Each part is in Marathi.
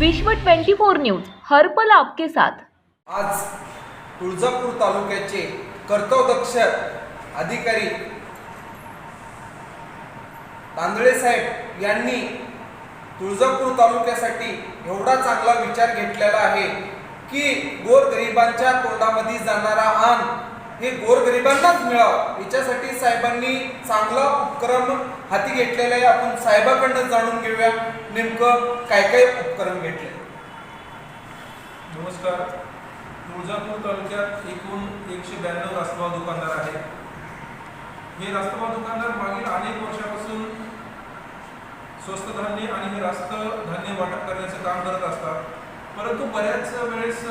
विश्व 24 न्यूज हर्पल आपके साथ. आज तुळजापूर तालुक्याचे कर्तव्यदक्ष अधिकारी तांदळे साहेब यांनी तुळजापूर तालुक्यासाठी एवढा चांगला विचार घेतलेला आहे की गोरगरिबांच्या तोंडामध्ये जाणारा अन्न हे गोरगरिबांनाच मिळावं. याच्यासाठी साहेबांनी चांगला उपक्रम हाती घेतलेला आहे. आपण साहेबाकडनं जाणून घेऊया नेमकं काय काय उपक्रम घेतले. नमस्कार. तुळजापूर तालुक्यात एकूण एकशे ब्याण्णव रास्तभाव दुकानदार आहेत. हे रास्तभाव दुकानदार मागील अनेक वर्षापासून स्वस्त धान्य आणि हे रास्त धान्य वाटप करण्याचं काम करत असतात. परंतु बऱ्याच वेळेस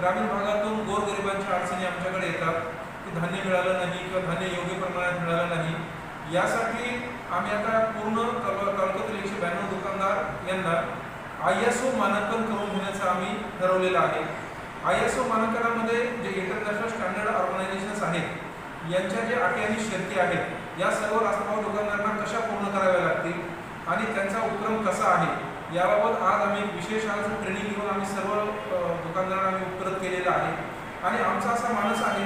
ग्रामीण भागातून गोरगरिबांच्या अडचणी आमच्याकडे येतात की धान्य मिळालं नाही किंवा धान्य योग्य प्रमाणात मिळालं नाही यासाठी आम्ही आता पूर्ण तालुक्यातील एकशे ब्याण्णव दुकानदार यांना आय एस ओ मानांकन करून घेण्याचं आम्ही ठरवलेलं आहे. आय एस ओ मानांकनामध्ये जे इंटरनॅशनल स्टँडर्ड ऑर्गनायझेशन्स आहेत यांच्या जे अटी आणि शर्ती आहेत या सर्व राष्ट्रभाव दुकानदारांना कशा पूर्ण कराव्या लागतील आणि त्यांचा उपक्रम कसा आहे याबाबत आज आम्ही विशेष आज ट्रेनिंग घेऊन आम्ही सर्व दुकानदारांना आम्ही उपक्रम केलेला आहे. आणि आमचा असा मानस आहे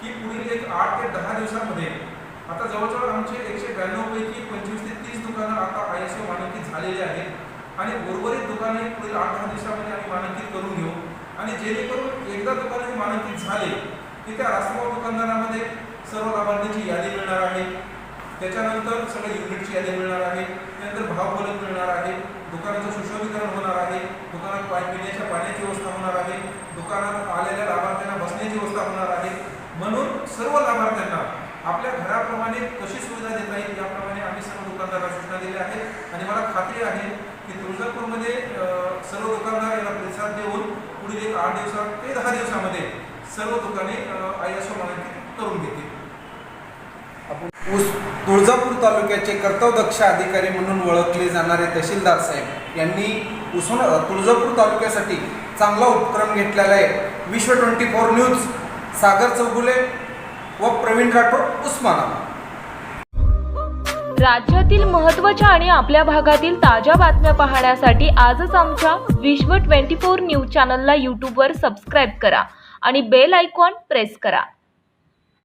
की पुढील एक आठ ते दहा दिवसांमध्ये आता जवळजवळ आमचे एकशे ब्याण्णवपैकी पंचवीस ते तीस दुकानं आता आय एस ओ मानांकित झालेली आहेत. आणि उर्वरित दुकाने पुढील आठ दहा दिवसामध्ये आम्ही मानांकित करून घेऊ. आणि जेणेकरून एकदा दुकाने मानांकित झाले की त्या रास्तभाव दुकानदारामध्ये सर्व लाभार्थ्यांची यादी मिळणार आहे. त्याच्यानंतर सगळ्या युनिटची यादी मिळणार आहे. त्यानंतर भाव फलक मिळणार आहे. दुकानाचं सुशोभीकरण होणार आहे. दुकानात पिण्याच्या पाण्याची व्यवस्था होणार आहे. दुकानात आलेल्या लाभार्थ्यांना बसण्याची व्यवस्था होणार आहे. म्हणून सर्व लाभार्थ्यांना आपल्या घराप्रमाणे कशी सुविधा देता येईल याप्रमाणे आम्ही सर्व दुकानदारांना सूचना दिल्या आहेत. आणि मला खात्री आहे की तुळजापूरमध्ये सर्व दुकानदार याला प्रतिसाद देऊन पुढील एक आठ दिवसात ते दहा दिवसामध्ये सर्व दुकाने आय एस ओ मानांकित करून घेतील. ऊस तुळजापूर तालुक्याचे कर्तव्यदक्ष अधिकारी म्हणून ओळखले जाणारे तहसीलदार साहेब यांनी उस्मान तुळजापूर तालुक्यासाठी चांगला उपक्रम घेतलेला आहे. Vishwa twenty four news Sagar Chougule व प्रवीण राठोड उस्मानाबाद. राज्यातील महत्त्वाच्या आणि आपल्या भागातील ताज्या बातम्या पाहण्यासाठी आजच आमच्या विश्व 24 न्यूज चॅनलला यूट्यूबवर सबस्क्राईब करा आणि बेल आयकॉन प्रेस करा.